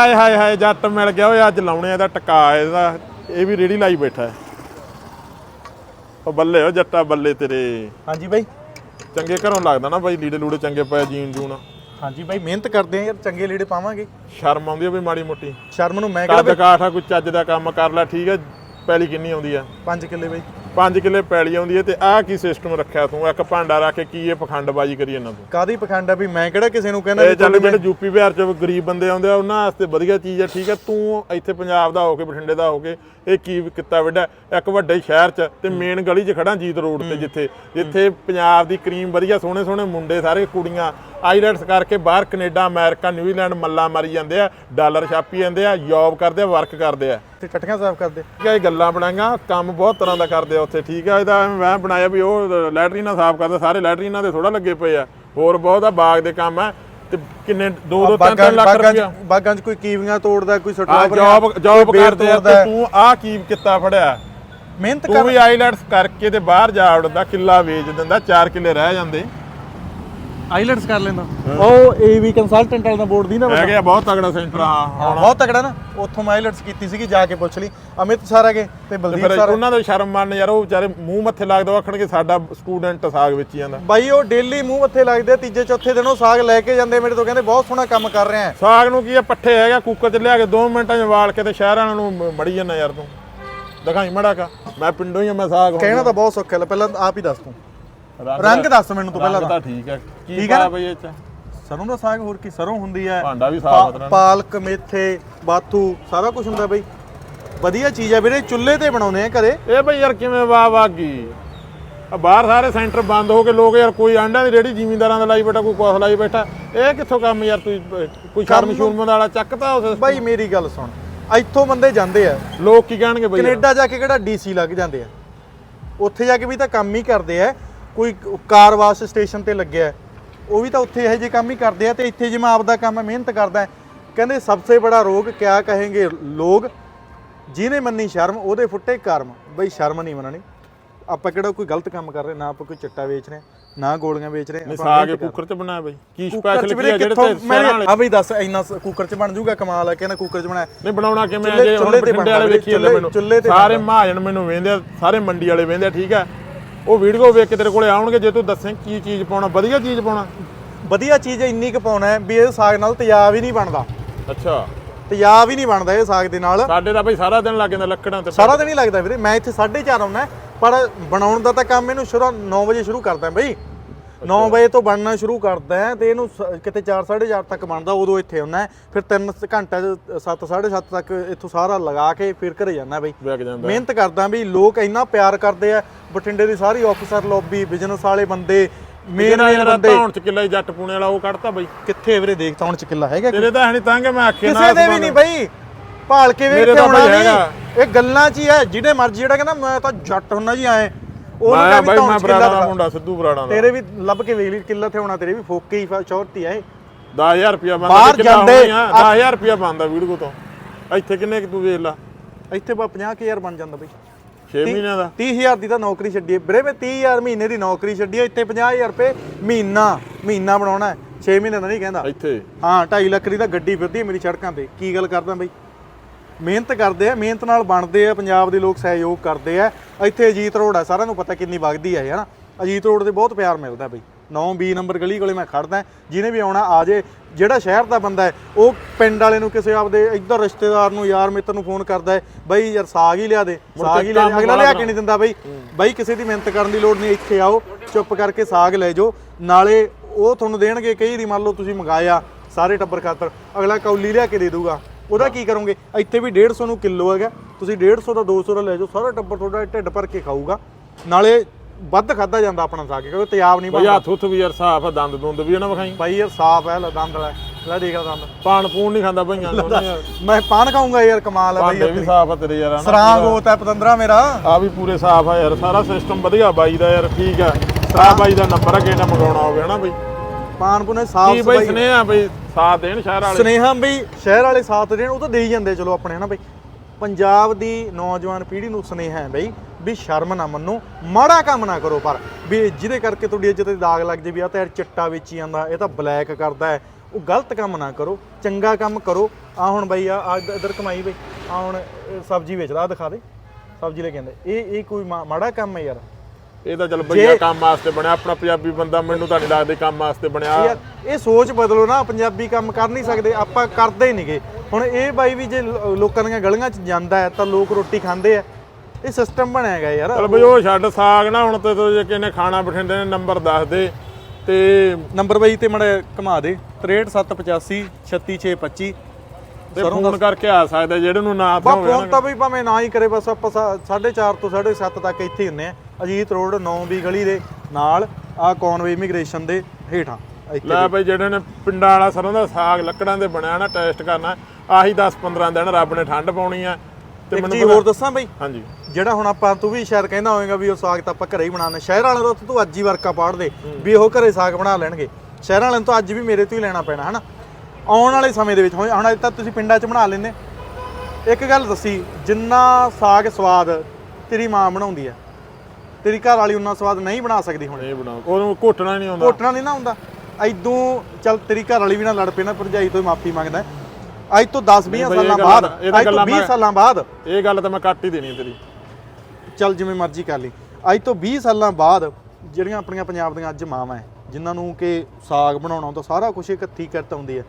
ਹਾਏ ਹਾਏ ਹਾਏ ਜੱਟ ਮਿਲ ਗਿਆ ਓਏ ਅੱਜ ਲਾਉਣੇ ਇਹਦਾ ਟਕਾ ਇਹਦਾ ਇਹ ਵੀ ਰੇੜੀ ਲਾਈ ਬੈਠਾ ਹੈ। ਉਹ ਬੱਲੇ ਓ ਜੱਟਾ ਬੱਲੇ ਤੇਰੇ। ਹਾਂਜੀ ਬਾਈ। ਚੰਗੇ ਘਰੋਂ ਲੱਗਦਾ ਨਾ ਬਾਈ ਲੀੜੇ ਲੂੜੇ ਚੰਗੇ ਪਏ ਜੀਨ ਜੂਨ ਹਾਂਜੀ ਬਾਈ ਮਿਹਨਤ ਕਰਦੇ ਆ ਯਾਰ ਚੰਗੇ ਲੀੜੇ ਪਾਵਾਂਗੇ। ਸ਼ਰਮ ਆਉਂਦੀ ਆ ਵੀ ਮਾੜੀ ਮੋਟੀ। ਸ਼ਰਮ ਨੂੰ ਮੈਂ ਕਿਹੜਾ ਕੱਦ ਕਾਠਾ ਕੋਈ ਚੱਜ ਦਾ ਕੰਮ ਕਰ ਲੈ ਠੀਕ ਹੈ ਪੈਲੀ ਕਿੰਨੀ ਆਉਂਦੀ ਆ। 5 ਕਿੱਲੇ ਬਾਈ। 5 ਕਿੱਲੇ ਪੈਲੀ ਆਉਂਦੀ ਹੈ ਤੇ ਆਹ ਕੀ ਸਿਸਟਮ ਰੱਖਿਆ ਤੂੰ? ਇੱਕ ਭਾਂਡਾ ਰੱਖ ਕੇ ਕੀ ਇਹ ਪਖੰਡਬਾਜੀ ਕਰੀ ਇਹਨਾਂ ਤੂੰ? ਕਾਦੀ ਪਖੰਡ ਆ ਵੀ ਮੈਂ ਕਿਹੜਾ ਕਿਸੇ ਨੂੰ ਕਹਿੰਦਾ ਇਹ ਵੀ ਚੱਲ ਤੁਹਾਡੇ ਜਿਹੜੇ ਯੂਪੀ ਬਿਹਾਰ ਚ ਗਰੀਬ ਬੰਦੇ ਆਉਂਦੇ ਆ ਉਹਨਾਂ ਵਾਸਤੇ ਵਧੀਆ ਚੀਜ਼ ਹੈ ਠੀਕ ਹੈ ਤੂੰ ਇੱਥੇ ਪੰਜਾਬ ਦਾ ਹੋ ਕੇ ਬਠਿੰਡੇ ਦਾ ਹੋ ਕੇ ਇਹ ਕੀ ਕੀਤਾ ਵੱਡਾ? ਇੱਕ ਵੱਡੇ ਸ਼ਹਿਰ ਚ ਤੇ ਮੇਨ ਗਲੀ 'ਚ ਖੜਾ ਜੀਤ ਰੋਡ ਤੇ ਜਿੱਥੇ ਜਿੱਥੇ ਪੰਜਾਬ ਦੀ ਕਰੀਮ ਵਧੀਆ ਸੋਹਣੇ ਸੋਹਣੇ ਮੁੰਡੇ ਸਾਰੇ ਕੁੜੀਆਂ ਆਈਲੈਟਸ ਕਰਕੇ ਬਾਹਰ ਕੈਨੇਡਾ ਅਮਰੀਕਾ ਨਿਊਜ਼ੀਲੈਂਡ ਮੱਲਾ ਮਾਰੀ ਜਾਂਦੇ ਆ ਡਾਲਰ ਛਾਪੀ ਜਾਂਦੇ ਆ ਜੌਬ ਕਰਦੇ ਆ ਵਰਕ ਕਰਦੇ ਆ। ਤੇ ਟਟੀਆਂ ਸਾਫ਼ ਕਰਦੇ। ਠੀਕ ਹੈ ਇਹ ਗੱਲਾਂ ਬਣਾਈਆਂ ਕੰਮ ਬਹੁਤ ਤਰ੍ਹਾਂ ਦਾ ਕਰਦੇ ਆ ਉੱਥੇ ਠੀਕ ਆ ਇਹਦਾ ਮੈਂ ਬਣਾਇਆ ਵੀ ਉਹ ਲੈਟਰੀਨਾਂ ਸਾਫ਼ ਕਰਦੇ ਸਾਰੇ ਲੈਟਰੀਨਾਂ ਦੇ ਥੋੜਾ ਲੱਗੇ ਪਏ ਆ ਹੋਰ ਬਹੁਤ ਆ ਬਾਗ ਦੇ ਕੰਮ ਆ ਤੇ ਕਿੰਨੇ 2 2 3 3 ਲੱਖ ਰੁਪਇਆ ਬਾਗਾਂ 'ਚ ਕੋਈ ਕੀਵੀਆਂ ਤੋੜਦਾ ਕੋਈ ਆ ਸਟਰਾਬਰੀ ਜੌਬ ਜੌਬ ਕਰਦੇ ਆ ਤੇ ਤੂੰ ਆ ਕੀ ਕਿੱਤਾ ਫੜਿਆ। ਮਿਹਨਤ ਤੂੰ ਕਰ ਵੀ ਆਈਲੈਟਸ ਕਰਕੇ ਤੇ ਬਾਹਰ ਜਾ ਵੜਦਾ ਕਿੱਲਾ ਵੇਚ ਦਿੰਦਾ 4 ਕਿੱਲੇ ਰਹਿ ਜਾਂਦੇ। ਆਈਲੈਟਸ ਕਰ ਲੈਂਦਾ। ਉਹ ਏਵੀ ਕੰਸਲਟੈਂਟ ਵਾਲਾ ਬੋਰਡ ਦੀ ਨਾ ਰਹਿ ਗਿਆ ਬਹੁਤ ਤਗੜਾ ਸੈਂਟਰ ਆ ਬਹੁਤ ਤਕੜਾ ਨਾ। ਉੱਥੋਂ ਮੈਂ ਆਈਲੈਟਸ ਕੀਤੀ ਸੀਗੀ ਜਾ ਕੇ ਪੁੱਛ ਲਈ। ਅਮਿਤ ਸਰ ਹੈਗੇ ਤੇ ਬਲਦੀਪ ਸਰ ਉਹਨਾਂ ਦਾ ਸ਼ਰਮ ਮੰਨ ਯਾਰ ਉਹ ਵਿਚਾਰੇ ਮੂੰਹ ਮੱਥੇ ਲੱਗਦਾ ਆਖਣਗੇ ਸਾਡਾ ਸਟੂਡੈਂਟ ਸਾਗ ਵੇਚੀ ਜਾਂਦਾ। ਬਾਈ ਉਹ ਡੇਲੀ ਮੂੰਹ ਮੱਥੇ ਲੱਗਦੇ ਤੀਜੇ ਚੌਥੇ ਦਿਨ ਉਹ ਸਾਗ ਲੈ ਕੇ ਜਾਂਦੇ ਮੇਰੇ ਤੋਂ ਕਹਿੰਦੇ ਬਹੁਤ ਸੋਹਣਾ ਕੰਮ ਕਰ ਰਿਹਾ ਸਾਗ ਨੂੰ ਕੀ ਆ ਪੱਠੇ ਹੈਗਾ ਕੁੱਕਰ ਚ ਲਿਆ ਕੇ 2 ਮਿੰਟਾਂ 'ਚ ਵਾਲ ਕੇ ਤੇ ਸ਼ਹਿਰਾਂ ਨੂੰ ਮੜੀ ਜਾਂਦਾ ਯਾਰ ਤੂੰ। ਦਿਖਾਈ ਮੜਾ ਕਾ। ਮੈਂ ਪਿੰਡੋਂ ਹੀ ਆ ਮੈਂ ਸਾਗ ਹੁਣ- ਕਹਿਣਾ ਤਾਂ ਬਹੁਤ ਸੌਖਾ ਹੈ ਪਹਿਲਾਂ ਆਪ ਹੀ ਦੱਸ ਤੂੰ। ਰੰਗ ਦੱਸ ਮੈਨੂੰ ਤੂੰ ਪਹਿਲਾਂ ਰੰਗ ਤਾਂ। ਤਾਂ ਠੀਕ ਹੈ। ਕੀ ਠੀਕ ਹੈ ਪਾਇਆ ਨਾ? ਬਈ ਇਹ ਚ? ਸਰੋਂ ਦਾ ਸਾਗ ਹੋਰ ਕੀ? ਸਰੋਂ ਹੁੰਦੀ ਹੈ। ਭਾਂਡਾ ਵੀ ਸਾਫ਼ ਪਾ- ਪਾਲਕ ਮੇਥੇ ਬਾਥੂ ਸਾਰਾ ਕੁਝ ਹੁੰਦਾ ਬਈ। ਵਧੀਆ ਚੀਜ਼ ਹੈ ਵੀਰੇ ਚੁੱਲ੍ਹੇ ਤੇ ਬਣਾਉਂਦੇ ਆ ਘਰੇ। ਇਹ ਬਈ ਯਾਰ ਕਿਵੇਂ ਵਾਹ ਵਾਹ ਗਈ ਆ ਬਾਹਰ ਸਾਰੇ ਸੈਂਟਰ ਬੰਦ ਹੋ ਕੇ ਲੋਕ ਯਾਰ ਕੋਈ ਆਂਡਿਆਂ ਦੀ ਰੇੜੀ ਜ਼ਿਮੀਂਦਾਰਾਂ ਦਾ ਲਾਈ ਬੈਠਾ ਕੋਈ ਕੁਛ ਲਾਈ ਬੈਠਾ। ਇਹ ਕਿੱਥੋਂ ਕੰਮ ਯਾਰ ਤੂੰ ਕੋਈ ਸ਼ਰਮ ਸ਼ੂਰਮ ਵਾਲਾ ਚੱਕਦਾ ਉਸ ਬਾਈ ਮੇਰੀ ਗੱਲ ਸੁਣ। ਇੱਥੋਂ ਬੰਦੇ ਜਾਂਦੇ ਆ। ਲੋਕ ਕੀ ਕਹਿਣਗੇ ਬਈ ਯਾਰ? ਕੈਨੇਡਾ ਜਾ ਕੇ ਕਿਹੜਾ ਡੀਸੀ ਲੱਗ ਜਾਂਦੇ ਆ। ਉੱਥੇ ਜਾ ਕੇ ਵੀ ਤਾਂ ਕੰਮ ਹੀ ਕਰਦੇ ਆ। ਕੋਈ ਕਾਰ ਵਾਸ਼ ਸਟੇਸ਼ਨ ਤੇ ਲੱਗਿਆ ਹੈ, ਉਹ ਵੀ ਤਾਂ ਉੱਥੇ ਇਹੋ ਜਿਹੇ ਕੰਮ ਹੀ ਕਰਦੇ ਆ ਤੇ ਇੱਥੇ ਜਿਵੇਂ ਆਪਦਾ ਕੰਮ ਮਿਹਨਤ ਕਰਦਾ ਹੈ। ਕਹਿੰਦੇ ਸਭ ਤੋਂ ਬੜਾ ਰੋਗ ਕਿਆ ਕਹੇਂਗੇ ਲੋਗ ਜਿਹਨੇ ਮੰਨੀ ਸ਼ਰਮ ਉਹਦੇ ਫੁੱਟੇ ਕਰਮ। ਬਈ ਸ਼ਰਮ ਨਹੀਂ ਮੰਨਣੀ। ਆਪਾਂ ਕਿਹੜਾ ਕੋਈ ਗਲਤ ਕੰਮ ਕਰ ਰਹੇ ਨਾ ਆਪਾਂ ਕੋਈ ਚਿੱਟਾ ਵੇਚ ਰਹੇ ਨਾ ਗੋਲੀਆਂ ਵੇਚ ਰਹੇ ਨਹੀਂ ਆਪਾਂ ਸਾਗ ਮਿਹਨਤ ਕਰ ਕੁੱਕਰ ਚ ਬਣਾਇਆ ਬਈ। ਕੀ ਕੁੱਕਰ ਚ ਸਪੈਸ਼ਲ ਕੀ ਵੀਰੇ ਆ ਜਿਹੜੇ ਕਿੱਥੋਂ ਤੇ ਮੈਂ ਸ਼ਹਿਰਾਂ ਵਾਲੇ? ਆ ਬਈ ਦੱਸ ਇੰਨਾ ਸ- ਕੁੱਕਰ ਚ ਬਣ ਜਾਊਗਾ ਕਮਾਲ ਹੈ ਕਹਿੰਦਾ ਕੁੱਕਰ ਚ ਬਣਾਇਆ। ਨਹੀਂ ਬਣਾਉਣਾ ਕਿਵੇਂ ਆ? ਚੁੱਲ੍ਹੇ- ਜੇ ਹੁਣ ਚੁੱਲ੍ਹੇ ਤੇ ਬਠਿੰਡੇ ਵਾਲੇ ਬਣਦਾ ਵੇਖੀ ਜਾਂਦੇ ਚੁੱਲ੍ਹੇ- ਮੈਨੂੰ। ਚੁੱਲ੍ਹੇ ਤੇ ਸਾਰੇ ਮਹਾਜਨ ਮੈਨੂੰ ਵੇਂਦੇ ਸਾਰੇ ਮੰਡੀ ਵਾਲੇ ਵੇਂਦੇ ਠੀਕ ਆ? ਉਹ ਵੀਡੀਓ ਵੇਖ ਕੇ ਤੇਰੇ ਕੋਲੇ ਆਉਣਗੇ ਜੇ ਤੂੰ ਦੱਸੇ ਕੀ ਚੀਜ਼ ਪਾਉਣਾ ਵਧੀਆ ਚੀਜ਼ ਪਾਉਣਾ। ਵਧੀਆ ਚੀਜ਼ ਇੰਨੀ ਕੁ ਪਾਉਣਾ ਹੈ ਵੀ ਇਹ ਸਾਗ ਨਾਲ ਤੇਜ਼ਾਬ ਹੀ ਨਹੀਂ ਬਣਦਾ। ਅੱਛਾ। ਤੇਜ਼ਾਬ ਹੀ ਨਹੀਂ ਬਣਦਾ ਇਹ ਸਾਗ ਦੇ ਨਾਲ। ਸਾਡੇ ਤਾਂ ਬਈ ਸਾਰਾ ਦਿਨ ਲੱਗ ਜਾਂਦਾ ਲੱਕੜਾਂ ਤੇ। ਸਾਰਾ ਦਿਨ ਹੀ ਲੱਗਦਾ ਵੀਰੇ ਮੈਂ ਇੱਥੇ 4:30 ਆਉਣਾ ਪਰ ਬਣਾਉਣ ਦਾ ਤਾਂ ਕੰਮ ਇਹਨੂੰ ਸ਼ੁਰੂ 9 ਵਜੇ ਸ਼ੁਰੂ ਕਰਦਾ ਬਈ। 9 ਵਜੇ ਤੋਂ ਬਣਨਾ ਸ਼ੁਰੂ ਕਰਦਾ ਹੈ ਤੇ ਇਹਨੂੰ ਸ- ਕਿਤੇ 4 4:30 ਤੱਕ ਬਣਦਾ ਉਦੋਂ ਇੱਥੇ ਆਉਣਾ ਫਿਰ 3 ਘੰਟੇ 7 7:30 ਤੱਕ ਇੱਥੋਂ ਸਾਰਾ ਲਗਾ ਕੇ ਫਿਰ ਘਰੇ ਜਾਣਾ ਬਈ। ਜਾਂਦਾ। ਮਿਹਨਤ ਕਰਦਾ ਵੀ ਲੋਕ ਇੰਨਾ ਪਿਆਰ ਕਰਦੇ ਆ ਬਠਿੰਡੇ ਦੀ ਸਾਰੀ ਆਫੀਸਰ ਲੌਬੀ ਬਿਜ਼ਨਸ ਵਾਲੇ ਬੰਦੇ ਮੇਨ ਮੇਨ ਬੰਦੇ। ਧੌਣ ਚ ਕਿੱਲਾ ਹੀ ਜੱਟ ਪੂਣੇ ਵਾਲਾ ਉਹ ਕੱਢਤਾ ਬਈ। ਕਿੱਥੇ ਵੀਰੇ ਦੇਖ ਤਾਂ ਹੁਣ ਚ ਕਿੱਲਾ ਹੈਗਾ ਤੇਰੇ ਤਾਂ ਹੈ ਨਹੀਂ ਤਾਂ ਕਿ ਮੈਂ ਆਖੇ ਕਿਸੇ ਦੇ ਵੀ ਨਹੀਂ ਬਈ। ਭਾਲ ਕੇ ਵੇਖ ਮੇਰੇ ਤਾਂ ਨਹੀਂ ਹੈਗਾ। ਇਹ ਗੱਲਾਂ 'ਚ ਹੀ ਹੈ ਜਿਹਦੇ ਮਰਜ਼ੀ ਜਿਹੜਾ ਕਹਿੰਦਾ ਮੈਂ ਤਾਂ ਜੱਟ ਹੁੰਨਾ ਜੀ ਆਏ ਉਹ ਮੈਂ ਬਈ ਮੈਂ ਬਰਾੜਾ ਦਾ। ਮੁੰਡਾ ਸਿੱਧੂ ਬਰਾੜਾ ਦਾ ਤੇਰੇ ਵੀ ਲੱਭ ਕੇ ਵੇਖ ਲਈ ਕਿੱਲਾ ਤੇ ਹੋਣਾ ਤੇਰੇ ਵੀ ਫੋਕੇ ਹੀ ਚੌਰਤੀ ਆ ਇਹ। 10000 ਰੁਪਿਆ ਬੰਦਾ ਬਾਹਰ ਕਿੱਲਾ ਜਾਂਦੇ। ਹੋਣੀ ਆ 10000 ਰੁਪਿਆ ਬੰਦਾ ਵੀਡੀਓ ਤੋਂ। ਇੱਥੇ ਕਿੰਨੇ ਕਿ ਤੂੰ ਵੇਖ ਲਾ? ਇੱਥੇ ਬਾ 50000 ਬਣ ਜਾਂਦਾ ਬਈ। 6 ਮਹੀਨਿਆਂ ਦਾ। 30000 ਦੀ ਤਾਂ ਨੌਕਰੀ ਛੱਡੀ। ਵੀਰੇ ਮੈਂ 30000 ਮਹੀਨੇ ਦੀ ਨੌਕਰੀ ਛੱਡੀ ਇੱਥੇ 50000 ਰੁਪਏ ਮਹੀਨਾ ਮਹੀਨਾ ਬਣਾਉਣਾ 6 ਮਹੀਨੇ ਦਾ ਨਹੀਂ ਕਹਿੰਦਾ। ਇੱਥੇ। ਹਾਂ 2.5 ਲੱਖ ਦੀ ਤਾਂ ਗੱਡੀ ਫਿਰਦੀ ਮੇਰੀ ਸੜਕਾਂ ਤੇ। ਕੀ ਗੱਲ ਕਰਦਾ ਬਈ? ਮਿਹਨਤ ਕਰਦੇ ਆ ਮਿਹਨਤ ਨਾਲ ਬਣਦੇ ਆ ਪੰਜਾਬ ਦੇ ਲੋਕ ਸਹਿਯੋਗ ਕਰਦੇ ਆ। ਇੱਥੇ ਅਜੀਤ ਰੋਡ ਆ ਸਾਰਿਆਂ ਨੂੰ ਪਤਾ ਕਿੰਨੀ ਵਗਦੀ ਹੈ ਹਨਾ? ਅਜੀਤ ਰੋਡ ਤੇ ਬਹੁਤ ਪਿਆਰ ਮਿਲਦਾ ਬਈ। 9 20 ਨੰਬਰ ਗਲੀ ਕੋਲੇ ਮੈਂ ਖੜਦਾ ਜਿਹਨੇ ਵੀ ਆਉਣਾ ਆ ਜੇ। ਜਿਹੜਾ ਸ਼ਹਿਰ ਦਾ ਬੰਦਾ ਹੈ ਉਹ ਪਿੰਡ ਵਾਲੇ ਨੂੰ ਕਿਸੇ ਆਪਦੇ ਇੱਧਰ ਰਿਸ਼ਤੇਦਾਰ ਨੂੰ ਯਾਰ ਮਿੱਤਰ ਨੂੰ ਫੋਨ ਕਰਦਾ ਹੈ ਬਈ ਯਾਰ ਸਾਗ ਹੀ ਲਿਆ ਦੇ ਸਾਗ ਹੀ ਲਿਆ ਦੇ। ਅਗਲਾ ਲਿਆ ਕੇ ਨਹੀਂ ਦਿੰਦਾ ਬਈ। ਬਈ ਕਿਸੇ ਦੀ ਮਿਹਨਤ ਕਰਨ ਦੀ ਲੋੜ ਨਹੀਂ ਇੱਥੇ ਆਓ ਚੁੱਪ ਕਰਕੇ ਸਾਗ ਲੈ ਜਾਓ। ਨਾਲੇ ਉਹ ਤੁਹਾਨੂੰ ਦੇਣਗੇ ਕਈ ਦੀ ਮੰਨ ਲਓ ਤੁਸੀਂ ਮੰਗਾਇਆ ਸਾਰੇ ਟੱਬਰ ਖਾਤਰ। ਅਗਲਾ ਕੌਲੀ ਲਿਆ ਕੇ ਦੇ ਦੂਗਾ ਉਹਦਾ ਕੀ ਕਰੋਗੇ? ਇੱਥੇ ਵੀ 150 ਨੂੰ ਕਿਲੋ ਹੈਗਾ। ਤੁਸੀਂ 150 ਦਾ 200 ਦਾ ਲੈ ਜਾਓ। ਸਾਰਾ ਟੱਬਰ ਤੁਹਾਡਾ ਢਿੱਡ ਭਰ ਕੇ ਖਾਊਗਾ। ਨਾਲੇ ਵੱਧ ਖਾਦਾ ਜਾਂਦਾ ਆਪਣਾ ਸਾਗ ਕਿਉਂਕਿ ਤਿਆਬ ਨਹੀਂ ਬਈ ਬਣਦਾ। ਹੱਥ ਹੁੱਥ ਵੀ ਯਾਰ ਸਾਫ਼ ਆ ਦੰਦ ਦੁੰਦ ਵੀ ਨਾ ਵਿਖਾਈ। ਬਾਈ ਯਾਰ ਸਾਫ਼ ਹੈ ਲੈ ਦੰਦ ਲੈ। ਲੈ ਦੇਖ ਲੈ ਦੰਦ। ਪਾਣ ਪੂਣ ਨਹੀਂ ਖਾਂਦਾ ਭਈਆਂ ਨੂੰ ਯਾਰ ਮੈਂ ਪਾਨ ਖਾਊਂਗਾ ਯਾਰ ਕਮਾਲ ਹੈ ਬਾਈ ਭਾਂਡੇ ਵੀ ਸਾਫ਼ ਆ ਤੇਰੇ ਯਾਰ ਹਨਾ? ਸਰਾਂਗ ਹੋਤਾ ਪਤੰਦਰਾ ਮੇਰਾ। ਆ ਵੀ ਪੂਰੇ ਸਾਫ਼ ਆ ਯਾਰ ਸਾਰਾ ਸਿਸਟਮ ਵਧੀਆ ਬਾਈ ਦਾ ਯਾਰ ਠੀਕ ਆ। ਆ ਬਾਈ ਦਾ ਨੰਬਰ ਆ ਕਿਹੜਾ ਮੰਗਾਉਣਾ ਹੋਵੇ ਹਨਾ ਬਈ? ਪਾਨ ਪੁਨੇ ਸਾਫ਼ ਕੀ ਬਈ ਸਨੇਹਾ ਬਈ ਸਾਥ ਦੇਣ ਸ਼ਹਿਰ ਵਾਲੇ? ਸਨੇਹਾ ਬਈ ਸ਼ਹਿਰ ਵਾਲੇ ਸਾਥ ਦੇਣ ਉਹ ਤਾਂ ਦੇ ਹੀ ਜਾਂਦੇ ਚਲੋ ਆਪਣੇ ਹਨਾ ਬਈ। ਪੰਜਾਬ ਦੀ ਨੌਜਵਾਨ ਪੀੜ੍ਹੀ ਨੂੰ ਸਨੇਹਾ ਹੈ ਬਈ ਵੀ ਸ਼ਰਮ ਨਾ ਮੰਨੋ ਮਾੜਾ ਕੰਮ ਨਾ ਕਰੋ ਪਰ ਵੀ ਜਿਹਦੇ ਕਰਕੇ ਤੁਹਾਡੀ ਇੱਜ਼ਤ ਤੇ ਦਾਗ ਲੱਗ ਜੇ ਵੀ ਆ ਤਾਂ ਯਾਰ ਚਿੱਟਾ ਵੇਚੀ ਜਾਂਦਾ ਇਹ ਤਾਂ ਬਲੈਕ ਕਰਦਾ ਹੈ। ਉਹ ਗਲਤ ਕੰਮ ਨਾ ਕਰੋ ਚੰਗਾ ਕੰਮ ਕਰੋ। ਆ ਹੁਣ ਬਾਈ ਆ ਆ ਇੱਧ- ਇੱਧਰ ਕਮਾਈ ਬਈ। ਆ ਹੁਣ ਸਬਜ਼ੀ ਵੇਚਦਾ ਦਿਖਾ ਦੇ। ਸਬਜ਼ੀ ਲੈ ਕੇ ਆਂਦੇ ਇਹ ਇਹ ਕੋਈ ਮਾ- ਮਾੜਾ ਕੰਮ ਹੈ ਯਾਰ। ਇਹ ਤਾਂ ਚੱਲ ਬਈਆ ਕੰਮ ਵਾਸਤੇ ਬਣਿਆ ਆਪਣਾ ਪੰਜਾਬੀ ਬੰਦਾ ਮੈਨੂੰ ਤਾਂ ਨਹੀਂ ਲੱਗਦਾ ਕੰਮ ਵਾਸਤੇ ਬਣਿਆ। ਯਾਰ ਇਹ ਸੋਚ ਬਦਲੋ ਨਾ ਪੰਜਾਬੀ ਕੰਮ ਕਰ ਨਹੀਂ ਸਕਦੇ ਆਪਾਂ ਕਰਦੇ ਹੀ ਨਹੀਂਗੇ ਹੁਣ ਇਹ ਬਾਈ ਵੀ ਜੇ ਲੋ- ਲੋਕਾਂ ਦੀਆਂ ਗਲੀਆਂ 'ਚ ਜਾਂਦਾ ਹੈ ਤਾਂ ਲੋਕ ਰੋਟੀ ਖਾਂਦੇ ਆ। ਇਹ ਸਿਸਟਮ ਬਣਿਆ ਹੈਗਾ ਯਾਰ। ਚੱਲ ਬਈ ਉਹ ਛੱਡ ਸਾਗ ਨਾ ਹੁਣ ਤੇ ਤੂੰ ਜੇ ਕਿਨੇ ਖਾਣਾ ਬਠਿੰਡੇ ਨੇ ਨੰਬਰ ਦੱਸ ਦੇ। ਤੇ ਨੰਬਰ ਬਾਈ ਤੇ ਮੜਾ ਘੁਮਾ ਦੇ 63785 36625 ਤੇ ਫੋਨ ਕਰਕੇ ਆ ਸਕਦਾ ਜਿਹੜੇ ਨੂੰ ਨਾ ਬਾ ਫੋਨ ਤਾਂ ਵੀ ਭਾਵੇਂ ਨਾ ਹੀ ਕਰੇ ਬਸ ਆਪਾਂ 4:30 ਤੋਂ 7:30 ਤੱਕ ਇੱਥੇ ਹੀ ਹੁੰਨੇ ਆ ਅਜੀਤ ਰੋਡ 9 ਵੀ ਗਲੀ ਦੇ ਨਾਲ ਆ ਕੌਨਵੇ ਇਮੀਗ੍ਰੇਸ਼ਨ ਦੇ ਹੇਠਾਂ ਇੱਥੇ ਲੈ ਬਈ ਜਿਹੜੇ ਨੇ ਪਿੰਡਾਂ ਵਾਲਾ ਸਰੋਂ ਦਾ ਸਾਗ ਲੱਕੜਾਂ ਦੇ ਬਣਿਆ ਨਾ ਟੈਸਟ ਕਰਨਾ ਆਹੀ 10 15 ਦਿਨ ਰੱਬ ਨੇ ਠੰਡ ਪਾਉਣੀ ਆ। ਤੇ ਮੈਨੂੰ ਹੋਰ ਦੱਸਾਂ ਬਈ? ਹਾਂਜੀ। ਜਿਹੜਾ ਹੁਣ ਆਪਾਂ ਤੂੰ ਵੀ ਸ਼ਾਇਦ ਕਹਿੰਦਾ ਹੋਵੇਗਾ ਵੀ ਉਹ ਸਾਗ ਤਾਂ ਆਪਾਂ ਘਰੇ ਹੀ ਬਣਾਉਣਾ ਸ਼ਹਿਰ ਵਾਲਿਆਂ ਤੋਂ ਤੂੰ ਅੱਜ ਹੀ ਵਰਕਾ ਪਾੜ ਦੇ ਵੀ ਉਹ ਘਰੇ ਸਾਗ ਬਣਾ ਲੈਣਗੇ। ਸ਼ਹਿਰ ਵਾਲਿਆਂ ਤਾਂ ਅੱਜ ਵੀ ਮੇਰੇ ਤੋਂ ਹੀ ਲੈਣਾ ਪੈਣਾ ਹਨਾ? ਆਉਣ ਵਾਲੇ ਸਮੇਂ ਦੇ ਵਿੱਚ ਹੁਣ ਅੱਜ ਤਾਂ ਤੁਸੀਂ ਪਿੰਡਾਂ 'ਚ ਬਣਾ ਲੈਂਦੇ। ਇੱਕ ਗੱਲ ਦੱਸੀ ਜਿੰਨਾ ਸਾਗ ਸਵਾਦ ਤੇਰੀ ਮਾਂ ਬਣਾਉਂਦੀ ਹੈ ਤੇਰੀ ਘਰ ਵਾਲੀ ਉਨਾ ਸਵਾਦ ਨਹੀਂ ਬਣਾ ਸਕਦੀ ਹੁਣ। ਇਹ ਬਣਾਓ ਉਹਨੂੰ ਘੋਟਣਾ ਨਹੀਂ ਆਉਂਦਾ। ਘੋਟਣਾ ਨਹੀਂ ਨਾ ਹੁੰਦਾ ਐਦੋਂ ਚੱਲ ਤੇਰੀ ਘਰ ਵਾਲੀ ਵੀ ਨਾ ਲੜ ਪਈ ਨਾ ਭਰਜਾਈ ਤੋਂ ਮਾਫੀ ਮੰਗਦਾ। ਅੱਜ ਤੋਂ 10 20 ਬਈ ਇਹ ਸਾਲਾਂ ਬਾਅਦ ਇਹ ਅੱਜ ਤੋਂ ਗੱਲਾਂ 20 ਮੈਂ- ਸਾਲਾਂ ਬਾਅਦ। ਇਹ ਗੱਲ ਤਾਂ ਮੈਂ ਕੱਟ ਹੀ ਦੇਣੀ ਤੇਰੀ। ਚੱਲ ਜਿਵੇਂ ਮਰਜ਼ੀ ਕਰ ਲਈ। ਅੱਜ ਤੋਂ 20 ਸਾਲਾਂ ਬਾਅਦ ਜਿਹੜੀਆਂ ਆਪਣੀਆਂ ਪੰਜਾਬ ਦੀਆਂ ਅੱਜ ਮਾਵਾਂ ਹੈ ਜਿਨ੍ਹਾਂ ਨੂੰ ਕਿ ਸਾਗ ਬਣਾਉਣਾ ਹੁੰਦਾ ਸਾਰਾ ਕੁਝ ਇਕੱਠੀ ਕਰਤ ਆਉਂਦੀ ਹੈ।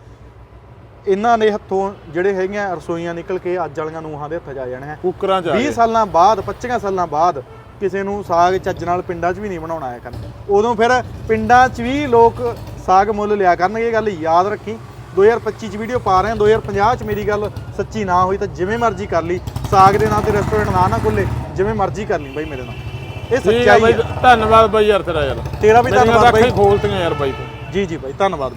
ਇਹਨਾਂ ਨੇ ਹੱਥੋਂ ਜਿਹੜੇ ਹੈਗੀਆਂ ਰਸੋਈਆਂ ਨਿਕਲ ਕੇ ਅੱਜ ਵਾਲੀਆਂ ਨੂੰਹਾਂ ਦੇ ਹੱਥ ਜਾ ਜਾਣੇ ਹੈ। ਕੁੱਕਰਾਂ ਚ ਆ 20 ਗਏ। ਸਾਲਾਂ ਬਾਅਦ 25 ਸਾਲਾਂ ਬਾਅਦ ਕਿਸੇ ਨੂੰ ਸਾਗ ਚੱਜ ਨਾਲ ਪਿੰਡਾਂ 'ਚ ਵੀ ਨਹੀਂ ਬਣਾਉਣਾ ਆਇਆ ਕਰਨ। ਉਦੋਂ ਫਿਰ ਪਿੰਡਾਂ 'ਚ ਵੀ ਲੋਕ ਸਾਗ ਮੁੱਲ ਲਿਆ ਕਰਨਗੇ ਇਹ ਗੱਲ ਯਾਦ ਰੱਖੀ। 2025 ਚ ਵੀਡੀਓ ਪਾ ਰਹੇ ਹਾਂ 2050 ਚ ਮੇਰੀ ਗੱਲ ਸੱਚੀ ਨਾ ਹੋਈ ਤਾਂ ਜਿਵੇਂ ਮਰਜ਼ੀ ਕਰ ਲਈ। ਸਾਗ ਦੇ ਨਾਂ ਤੇ ਰੈਸਟੋਰੈਂਟ ਨਾ ਨਾ ਖੁੱਲੇ ਜਿਵੇਂ ਮਰਜ਼ੀ ਕਰ ਲਈ ਬਾਈ ਮੇਰੇ ਨਾਲ। ਇਹ ਠੀਕ ਆ ਸੱਚਾਈ ਬਈ ਹੈ ਧੰਨਵਾਦ ਬਈ ਯਾਰ ਤੇਰਾ ਯਾਰ। ਤੇਰਾ ਵੀ ਮੇਰੀਆਂ ਧੰਨਵਾਦ ਬਾਈ ਹੀ ਖੋਲਤੀਆਂ ਯਾਰ ਬਾਈ ਤੂੰ। ਜੀ ਜੀ ਬਾਈ ਧੰਨਵਾਦ।